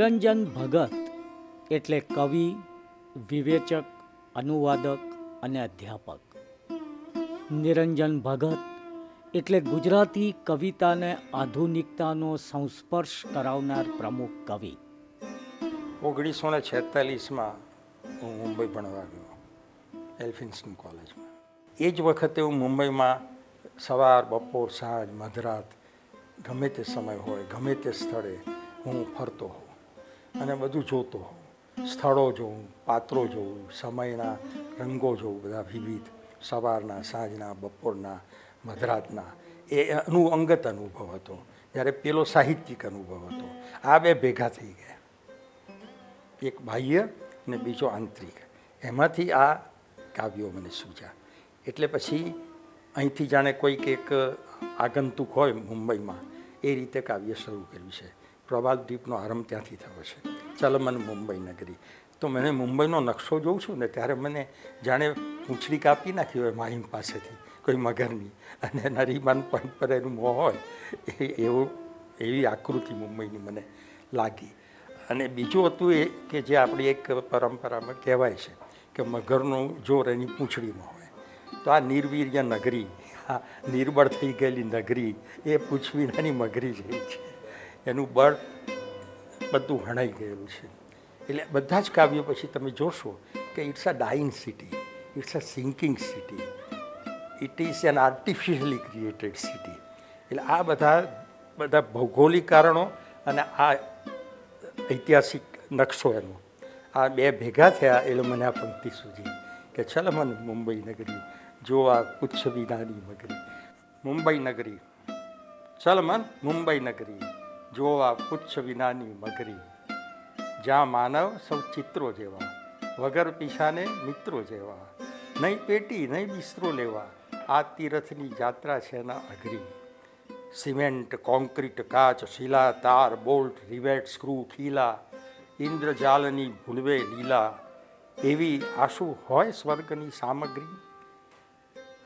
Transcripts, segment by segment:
નિરંજન ભગત એટલે કવિ, વિવેચક, અનુવાદક અને અધ્યાપક. નિરંજન ભગત એટલે ગુજરાતી કવિતાને આધુનિકતાનો સંસ્પર્શ કરાવનાર પ્રમુખ કવિ. ઓગણીસો ને છેતાલીસમાં હું મુંબઈ ભણવા ગયો, એલ્ફિન્સન કોલેજમાં. એ જ વખતે હું મુંબઈમાં સવાર, બપોર, સાંજ, મધરાત ગમે તે સમય હોય, ગમે તે સ્થળે હું ફરતો હોઉં. અને બધું જોતો. સ્થળો જોઉં, પાત્રો જોઉં, સમયના રંગો જોઉં, બધા વિવિધ. સવારના, સાંજના, બપોરના, મધરાતના. એ અનુ અંગત અનુભવ હતો. જ્યારે પેલો સાહિત્યિક અનુભવ હતો. આ બે ભેગા થઈ ગયા. એક બાહ્ય અને બીજો આંતરિક. એમાંથી આ કાવ્યો મને સૂજ્યા. એટલે પછી અહીંથી જાણે કોઈક એક આગંતુક હોય મુંબઈમાં, એ રીતે કાવ્ય શરૂ કર્યું છે. પ્રભાતદ્વીપનો આરંભ ત્યાંથી થયો છે. ચાલો મને મુંબઈ નગરી. તો મને મુંબઈનો નકશો જોઉં છું ને ત્યારે મને જાણે પૂંછડી કાપી નાખી હોય માહિમ પાસેથી, કોઈ મગરની. અને એના રીમાન પોઈન્ટ પર એનું મોં હોય. એ એવું, એવી આકૃતિ મુંબઈની મને લાગી. અને બીજું હતું એ કે જે આપણી એક પરંપરામાં કહેવાય છે કે મગરનું જોર એની પૂંછડીમાં હોય. તો આ નિર્વીર્ય નગરી, આ નિર્બળ થઈ ગયેલી નગરી, એ પૂછવીનાની મગરી જેવી છે. એનું બળ બધું હણાઈ ગયેલું છે. એટલે બધા જ કાવ્યો પછી તમે જોશો કે it's a dying city it's a sinking city it is an artificially created city એટલે આ બધા બધા ભૌગોલિક કારણો અને આ ઐતિહાસિક નકશો એનો. આ બે ભેગા થયા એટલે મને આ પંક્તિ સૂજી કે ચલ મન મુંબઈ નગરી, જો આ કુચ્છ વિનાની મગરી મુંબઈ નગરી. ચલ મન મુંબઈ નગરી. જોવા પુચ્છ વિનાની મગરી. જ્યાં માનવ સૌ ચિત્રો જેવા, વગર પીછાને મિત્રો જેવા. નહીં પેટી, નહીં બિસ્તરો લેવા, આ તીરથની જાત્રા છે એના અઘરી. સિમેન્ટ કોન્ક્રીટ કાચ, શીલા, તાર, બોલ્ટ, રિવેટ, સ્ક્રૂ, ખીલા, ઇન્દ્રજાલની ભૂલવે લીલા. એવી આશુ હોય સ્વર્ગની સામગ્રી?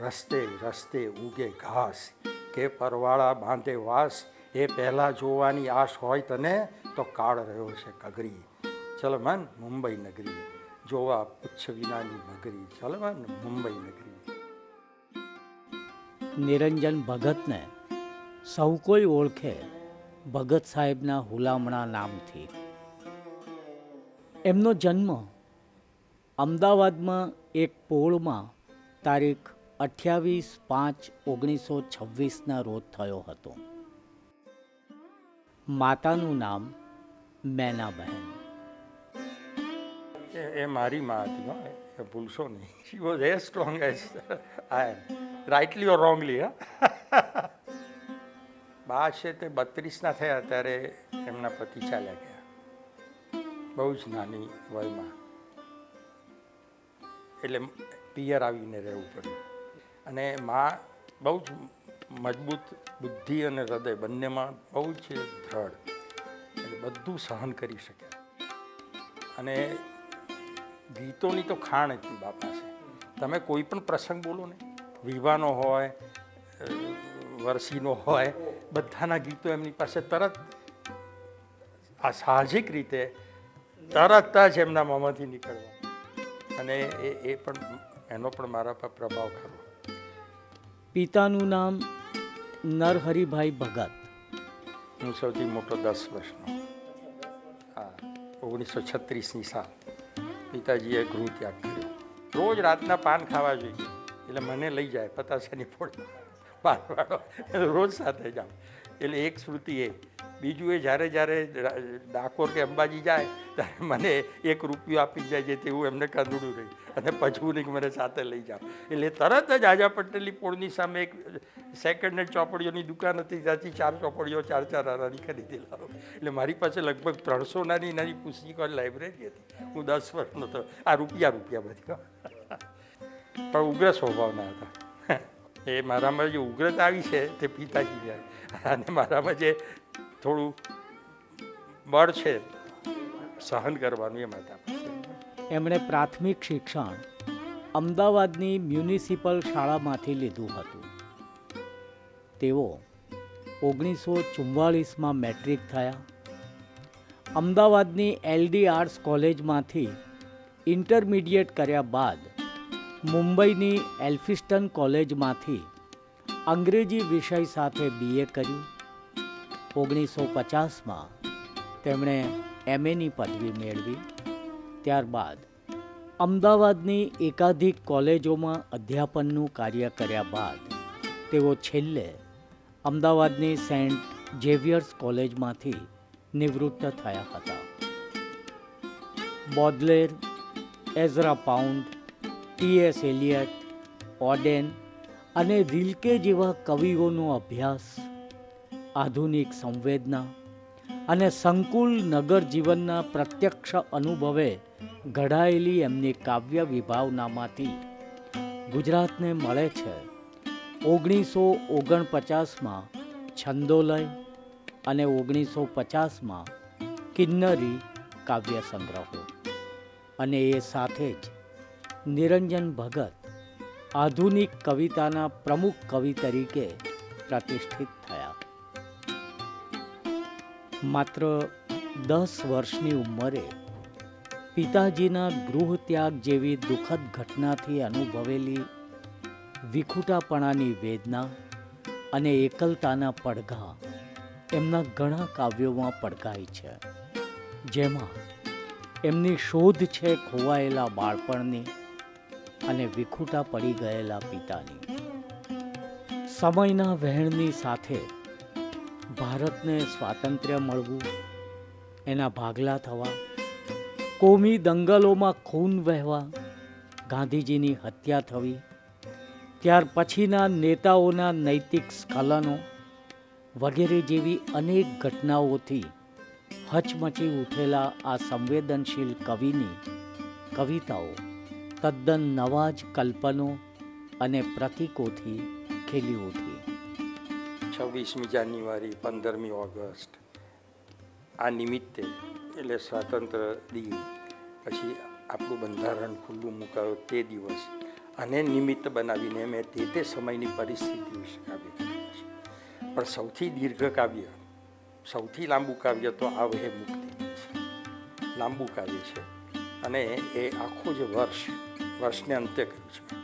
રસ્તે રસ્તે ઉગે ઘાસ, કે પરવાળા બાંધે વાસ એ પહેલાં જોવાની આશ હોય તને તો કાળ રહ્યો છે કગરી. ચલો મન, મુંબઈ નગરી. જોવા પુચ્છ વિનાની નગરી. ચલો મન, મુંબઈ નગરી. નિરંજન ભગતને સૌ કોઈ ઓળખે ભગત સાહેબના હુલામણા નામથી. એમનો જન્મ અમદાવાદમાં એક પોળમાં તારીખ અઠ્યાવીસ પાંચ ઓગણીસો છવ્વીસના રોજ થયો હતો. માતાનું નામ મેનાબહેન. એ એ મારી મા હતી એ ભૂલશો નહીં. She was as strong as I am rightly or wrongly હા. બા છે તે બત્રીસના થયા ત્યારે એમના પતિ ચાલ્યા ગયા. બહુ જ નાની વયમાં. એટલે પિયર આવીને રહેવું પડ્યું. અને મા બહુ જ મજબૂત બુદ્ધિ અને હૃદય બંનેમાં બહુ જ દ્રઢ. એટલે બધું સહન કરી શકે. અને ગીતોની તો ખાણ હતી બાપા છે તમે કોઈ પણ પ્રસંગ બોલો ને, વિવાહનો હોય વરસીનો હોય, બધાના ગીતો એમની પાસે તરત, આ સાહજિક રીતે તરત જ એમના મોંમાંથી નીકળવા. અને એ એ પણ, એનો પણ મારા પર પ્રભાવ ખરો. પિતાનું નામ નરહરિભાઈ ભગત. હું સૌથી મોટો દસ વર્ષનો. હા, ઓગણીસો છત્રીસની સાલ. પિતાજીએ ગૃહ ત્યાગ કર્યો. રોજ રાતના પાન ખાવા જોઈએ. એટલે મને લઈ જાય, પતાસાની ફોડ પાનવાળો રોજ સાથે જાઉં. એટલે એક સ્મૃતિ એ બીજું એ જ્યારે જ્યારે ડાકોર કે અંબાજી જાય, ત્યારે મને એક રૂપિયો આપી જાય જેથી હું એમને કંદડું રહી. અને પછવું નહીં મને સાથે લઈ જાઉં. એટલે તરત જ આજા પટેલની પોળની સામે એક સેકન્ડ હેન્ડ ચોપડીઓની દુકાન હતી, ત્યાંથી ચાર ચોપડીઓ, ચાર ચાર આનાની ખરીદી લાવો એટલે મારી પાસે લગભગ ત્રણસો નાની નાની પુસ્તિકો લાઇબ્રેરી હતી. હું દસ વર્ષનો હતો. આ રૂપિયા રૂપિયા બધી. પણ ઉગ્ર સ્વભાવના હતા. એ મારામાં જે ઉગ્રતા આવી છે તે પિતાજી અને મારામાં જે થોડું બળ છે સહન કરવાનું એ માતા એમણે પ્રાથમિક શિક્ષણ અમદાવાદની મ્યુનિસિપલ શાળામાંથી લીધું હતું. તેઓ ઓગણીસો ચુમ્માળીસમાં મેટ્રિક થયા. અમદાવાદની એલડી આર્ટ્સ કોલેજમાંથી ઇન્ટરમીડિયેટ કર્યા બાદ મુંબઈની એલ્ફિસ્ટન કોલેજમાંથી અંગ્રેજી વિષય સાથે બીએ કર્યું. ઓગણીસો પચાસમાં તેમણે એમએની પદવી મેળવી. ત્યારબાદ અમદાવાદની એકાધિક કોલેજોમાં અધ્યાપનનું કાર્ય કર્યા બાદ તેઓ છેલ્લે અમદાવાદની સેન્ટ ઝેવિયર્સ કોલેજમાંથી નિવૃત્ત થયા હતા. Baudelaire, Ezra Pound T S Eliot, Auden અને રિલ્કે જેવા કવિઓનો અભ્યાસ આધુનિક સંવેદના અને સંકુલ નગર જીવનના પ્રત્યક્ષ અનુભવે ઘડાયેલી એમની કાવ્ય વિભાવનામાંથી ગુજરાતને મળે છે. ઓગણીસો ઓગણપચાસમાં છંદોલય અને ઓગણીસો પચાસમાં કિન્નરી કાવ્ય સંગ્રહો અને એ સાથે જ નિરંજન ભગત આધુનિક કવિતાના પ્રમુખ કવિ તરીકે પ્રતિષ્ઠિત થયા. માત્ર દસ વર્ષની ઉંમરે પિતાજીના ગૃહ ત્યાગ જેવી દુઃખદ ઘટનાથી અનુભવેલી વિખુટાપણાની વેદના અને એકલતાના પડઘા એમના ઘણા કાવ્યોમાં પડઘાય છે. જેમાં એમની શોધ છે ખોવાયેલા બાળપણની અને વિખુટા પડી ગયેલા પિતાની. સમયના વહેણની સાથે ભારતને સ્વાતંત્ર્ય મળવું, એના ભાગલા થવા, કોમી દંગલોમાં ખૂન વહેવા, ગાંધીજીની હત્યા થવી, ત્યાર પછીના નેતાઓના નૈતિક સ્ખલનો વગેરે જેવી અનેક ઘટનાઓથી હચમચી ઉઠેલા આ સંવેદનશીલ કવિની કવિતાઓ તદ્દન નવા જ કલ્પનો અને પ્રતીકોથી ખીલી ઉઠી. છવ્વીસમી જાન્યુઆરી, પંદરમી ઓગસ્ટ, આ નિમિત્તે એટલે સ્વાતંત્ર્ય દિન, પછી આપણું બંધારણ ખુલ્લું મુકાયો તે દિવસ. અને નિમિત્ત બનાવીને મેં તે તે સમયની પરિસ્થિતિ વિશે કાવ્ય છે. પણ સૌથી દીર્ઘ કાવ્ય, સૌથી લાંબુ કાવ્ય તો આ વહે મુક્તિ છે. લાંબુ કાવ્ય છે. અને એ આખું જ વર્ષ, વર્ષને અંતે કર્યું છે.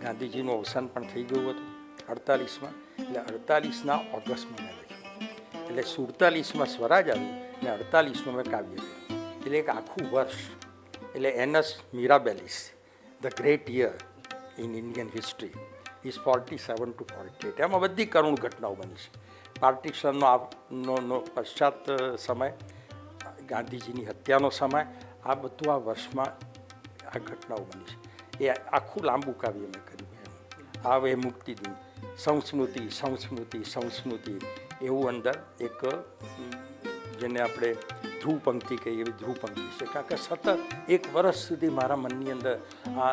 ગાંધીજીનું અવસાન પણ થઈ ગયું હતું, અડતાલીસમાં. એટલે અડતાલીસના ઓગસ્ટમાં મેં લખ્યું. એટલે સુડતાલીસમાં સ્વરાજ આવ્યું ને અડતાલીસમાં મેં કાવ્ય લખ્યું. એટલે એક આખું વર્ષ, એટલે annus mirabilis, the great year in Indian history, is forty seven to forty eight. એમાં બધી કરુણ ઘટનાઓ બની છે. પાર્ટીશનનો નો પશ્ચાત સમય, ગાંધીજીની હત્યાનો સમય, આ બધું આ વર્ષમાં આ ઘટનાઓ બની છે. એ આખું લાંબુ કાવ્ય મેં કર્યું એમ. આવે મુક્તિદિન સંસ્મૃતિ સંસ્મૃતિ સંસ્મૃતિ એવું અંદર એક જેને આપણે ધ્રુવ પંક્તિ કહીએ એવી ધ્રુવ પંક્તિ છે. કારણ કે સતત એક વર્ષ સુધી મારા મનની અંદર આ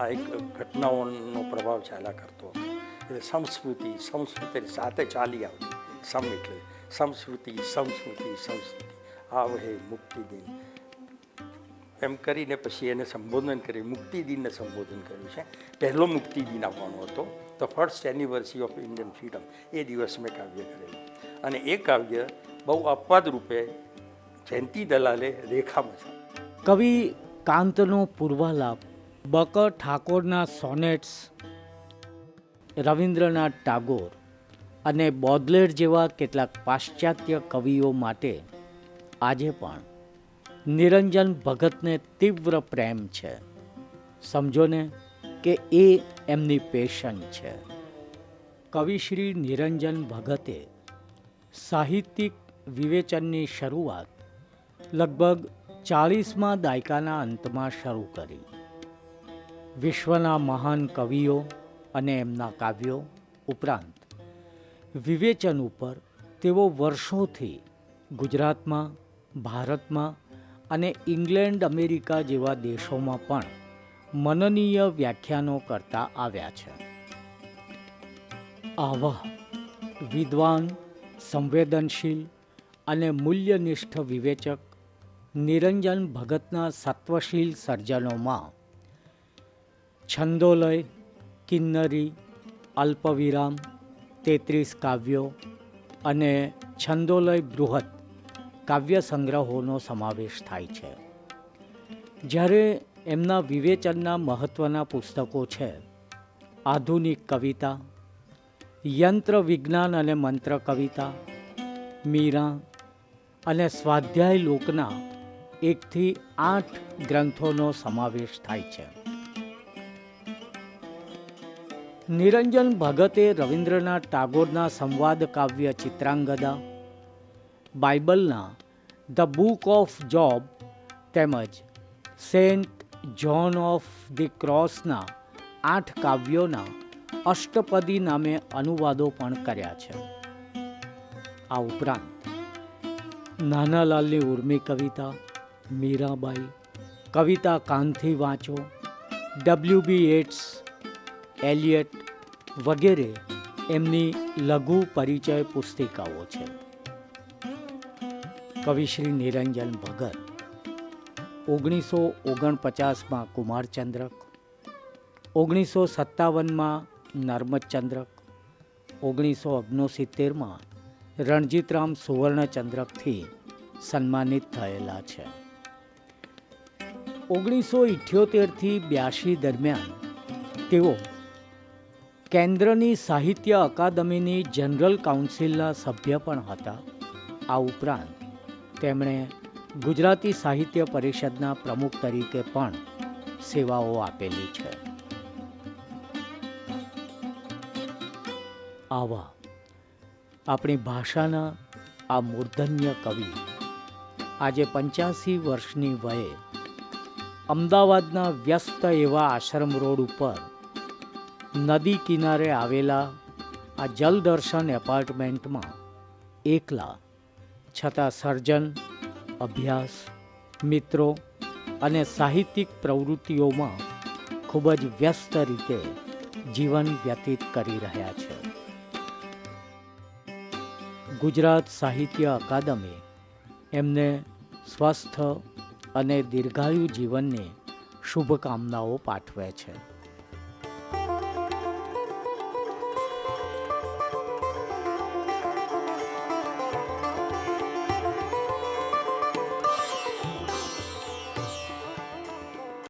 આ એક ઘટનાઓનો પ્રભાવ ચાલ્યા કરતો એટલે સંસ્કૃતિ સંસ્કૃતિ સાથે ચાલી આવતી. સમ એટલે સંસ્કૃતિ સંસ્કૃતિ સંસ્કૃતિ. આવ મુક્તિ દિન. એમ કરીને પછી એને સંબોધન કરી મુક્તિ દિનને સંબોધન કર્યું છે. પહેલો મુક્તિ દિન આવવાનો હતો. The first anniversary of Indian freedom એ દિવસ મેં કાવ્ય કરેલું. અને એ કાવ્ય બહુ અપવાદ રૂપે જયંતિ દલાલે રેખામાં છે. કવિ કાંતનો પૂર્વાલાપ, બક ઠાકોરના સોનેટ્સ, રવિન્દ્રનાથ ટાગોર અને બોદલેર જેવા કેટલાક પાશ્ચાત્ય કવિઓ માટે આજે પણ નિરંજન ભગતને તીવ્ર પ્રેમ છે. સમજો ને કે એ એમની પેશન છે. કવિશ્રી નિરંજન ભગતે સાહિત્યિક વિવેચનની શરૂઆત લગભગ ચાળીસમાં દાયકાના અંતમાં શરૂ કરી. વિશ્વના મહાન કવિઓ અને એમના કાવ્યો ઉપરાંત વિવેચન ઉપર તેઓ વર્ષોથી ગુજરાતમાં, ભારતમાં અને ઇંગ્લેન્ડ, અમેરિકા જેવા દેશોમાં પણ મનનીય વ્યાખ્યાનો કરતા આવ્યા છે. આવા વિદ્વાન, સંવેદનશીલ અને મૂલ્યનિષ્ઠ વિવેચક નિરંજન ભગતના સત્વશીલ સર્જનોમાં છંદોલય, કિન્નરી, અલ્પવિરામ, તેત્રીસ કાવ્યો અને છંદોલય બૃહદ કાવ્ય સંગ્રહોનો સમાવેશ થાય છે. જ્યારે એમના વિવેચનના મહત્ત્વના પુસ્તકો છે, આધુનિક કવિતા, યંત્ર વિજ્ઞાન અને મંત્ર કવિતા, મીરા અને સ્વાધ્યાય લોકના એકથી આઠ ગ્રંથોનો સમાવેશ થાય છે. નિરંજન ભગતે રવિન્દ્રનાથ ટાગોરના સંવાદ કાવ્ય ચિત્રાંગદા બાઇબલના ધ બુક ઓફ જોબ તેમજ સેન્ટ જ્હોન ઓફ ધી ક્રોસના આઠ કાવ્યોના અષ્ટપદી નામે અનુવાદો પણ કર્યા છે. આ ઉપરાંત નાનાલાલની ઉર્મી કવિતા, મીરાબાઈ, કવિતા કાનથી વાંચો, ડબલ્યુ બી એટ્સ, એલિયટ વગેરે એમની લઘુ પરિચય પુસ્તિકાઓ છે. કવિશ્રી નિરંજન ભગત, ઓગણીસો ઓગણપચાસમાં કુમારચંદ્રક, ઓગણીસો સત્તાવનમાં નર્મદચંદ્રક, ઓગણીસો ઓગણસિત્તેરમાં રણજીતરામ સુવર્ણચંદ્રકથી સન્માનિત થયેલા છે. ઓગણીસો ઇઠ્યોતેરથી બ્યાસી દરમિયાન તેઓ કેન્દ્રની સાહિત્ય અકાદમીની જનરલ કાઉન્સિલના સભ્ય પણ હતા. આ ઉપરાંત તેમણે ગુજરાતી સાહિત્ય પરિષદના પ્રમુખ તરીકે પણ સેવાઓ આપેલી છે. આવા આપણી ભાષાના આ મૂર્ધન્ય કવિ આજે પંચ્યાસી વર્ષની વયે અમદાવાદના વ્યસ્ત એવા આશ્રમ રોડ ઉપર નદી કિનારે આવેલા આ જલદર્શન એપાર્ટમેન્ટમાં એકલા છતાં સર્જન, અભ્યાસ, મિત્રો અને સાહિત્યિક પ્રવૃત્તિઓમાં ખૂબ જ વ્યસ્ત રીતે જીવન વ્યતીત કરી રહ્યા છે. ગુજરાત સાહિત્ય અકાદમી એમને સ્વસ્થ અને દીર્ઘાયુ જીવનની શુભકામનાઓ પાઠવે છે.